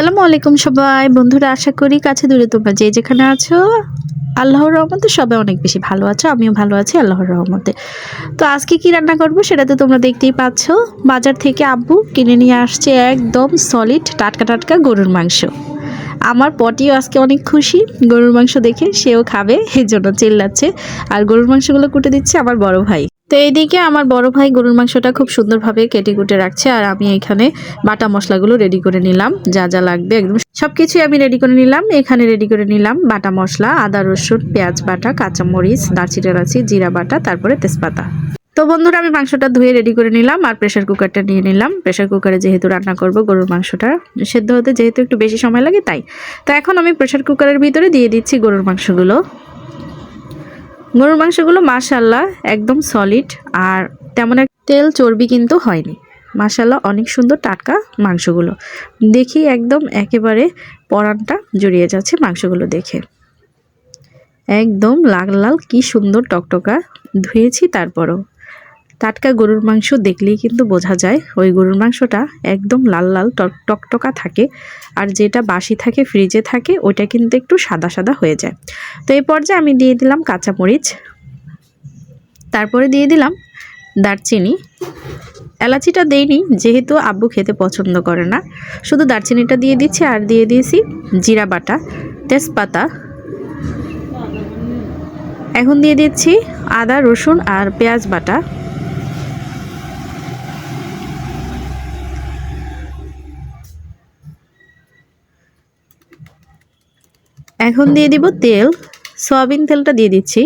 আসসালামু আলাইকুম সবাই। বন্ধুরা, আশা করি কাছে দূরে তোমরা যে যেখানে আছো, আল্লাহর রহমতে সবাই অনেক বেশি ভালো আছো, আমিও ভালো আছি আল্লাহর রহমতে। তো আজকে কি রান্না করব সেটা তো তোমরা দেখতেই পাচ্ছ। বাজার থেকে আব্বু কিনে নিয়ে আসছে একদম সলিড টাটকা টাটকা গরুর মাংস। আমার পটিও আজকে অনেক খুশি, গরুর মাংস দেখে সেও খাবে এই জন্য চিল্লাচ্ছে। আর গরুর মাংসগুলো কুটে দিচ্ছে আমার বড় ভাই। তো এইদিকে আমার বড় ভাই গরুর মাংসটা খুব সুন্দরভাবে কেটে কুটে রাখছে আর আমি এখানে বাটা মশলাগুলো রেডি করে নিলাম, যা যা লাগবে একদম। সব কিছুই আমি রেডি করে নিলাম, এখানে রেডি করে নিলাম বাটা মশলা, আদা, রসুন, পেঁয়াজ বাটা, কাঁচামরিচ, দারচিনি, এলাচি, জিরা বাটা, তারপরে তেজপাতা। তো বন্ধুরা, আমি মাংসটা ধুয়ে রেডি করে নিলাম আর প্রেশার কুকারটা নিয়ে নিলাম। প্রেশার কুকারে যেহেতু রান্না করব গরুর মাংসটা সেদ্ধ হতে যেহেতু একটু বেশি সময় লাগে তাই। তো এখন আমি প্রেশার কুকারের ভিতরে দিয়ে দিচ্ছি গরুর মাংসগুলো। গরুর মাংসগুলো মাশাল্লাহ একদম সলিড আর তেমন এক তেল চর্বি কিন্তু হয়নি। মাশাল্লাহ অনেক সুন্দর টাটকা মাংসগুলো। দেখি একদম একেবারে পরানটা জড়িয়ে যাচ্ছে মাংসগুলো দেখে। একদম লাল লাল কি সুন্দর টকটকা, ধুয়েছি তারপরও। টাটকা গরুর মাংস দেখলেই কিন্তু বোঝা যায়, ওই গরুর মাংসটা একদম লাল লাল টক, টকটকা থাকে। আর যেটা বাসি থাকে ফ্রিজে থাকে, ওইটা কিন্তু একটু সাদা সাদা হয়ে যায়। তো এই পর্যায়ে আমি দিয়ে দিলাম কাঁচামরিচ। তারপরে দিয়ে দিলাম দারচিনি। এলাচিটা দেইনি, যেহেতু আব্বু খেতে পছন্দ করে না। শুধু দারচিনিটা দিয়ে দিচ্ছি আর দিয়ে দিয়েছি জিরা বাটা, তেজপাতা। এখন দিয়ে দিচ্ছি আদা, রসুন আর পেঁয়াজ বাটা। এখন দিয়ে দিব তেল, সয়াবিন তেলটা দিয়ে দিচ্ছি।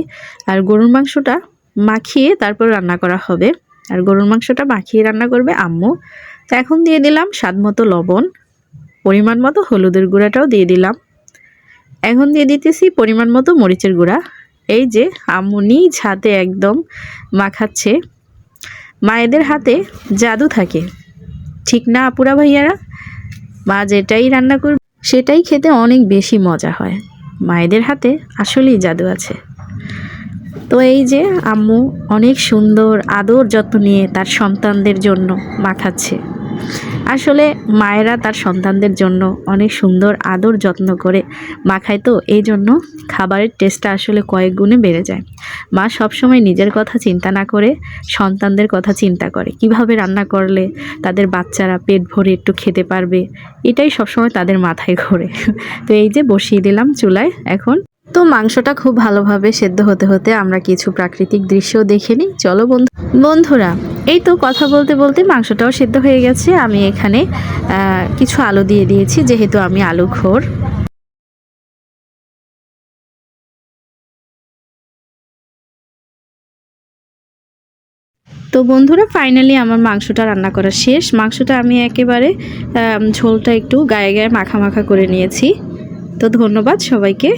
আর গরুর মাংসটা মাখিয়ে তারপর রান্না করা হবে। আর গরুর মাংসটা মাখিয়ে রান্না করবে আম্মু। তো এখন দিয়ে দিলাম স্বাদ মতো লবণ, পরিমাণ মতো হলুদের গুঁড়াটাও দিয়ে দিলাম। এখন দিয়ে দিতেছি পরিমাণ মতো মরিচের গুঁড়া। এই যে আম্মু নিজ হাতে একদম মাখাচ্ছে। মায়েদের হাতে জাদু থাকে। ঠিক না আপুরা ভাইয়ারা? মা যেটাই রান্না করবে সেটাই খেতে অনেক বেশি মজা হয়। মায়েদের হাতে আসলেই জাদু আছে। তো এই যে আম্মু অনেক সুন্দর, আদর যত্ন নিয়ে তার সন্তানদের জন্য মাখাচ্ছে। আসলে মায়েরা তার সন্তানদের জন্য অনেক সুন্দর আদর যত্ন করে মা খায় তো, এই জন্য খাবারের টেস্টটা আসলে কয়েক গুণে বেড়ে যায়। মা সবসময় নিজের কথা চিন্তা না করে সন্তানদের কথা চিন্তা করে। কীভাবে রান্না করলে তাদের বাচ্চারা পেট ভরে একটু খেতে পারবে, এটাই সবসময় তাদের মাথায় ঘোরে। তো এই যে বসিয়ে দিলাম চুলায়, এখন তো মাংসটা খুব ভালোভাবে সেদ্ধ হতে হতে আমরা কিছু প্রাকৃতিক দৃশ্য দেখে নিই। চলো বন্ধু বন্ধুরা এই তো কথা বলতে বলতে মাংসটাও সেদ্ধ হয়ে গেছে। আমি এখানে কিছু আলু দিয়ে দিয়েছি, যেহেতু আমি আলু খোর। তো বন্ধুরা ফাইনালি আমার মাংসটা রান্না করা শেষ। মাংসটা আমি একেবারে ঝোলটা একটু গায়ে গায়ে মাখা মাখা করে নিয়েছি। তো ধন্যবাদ সবাইকে।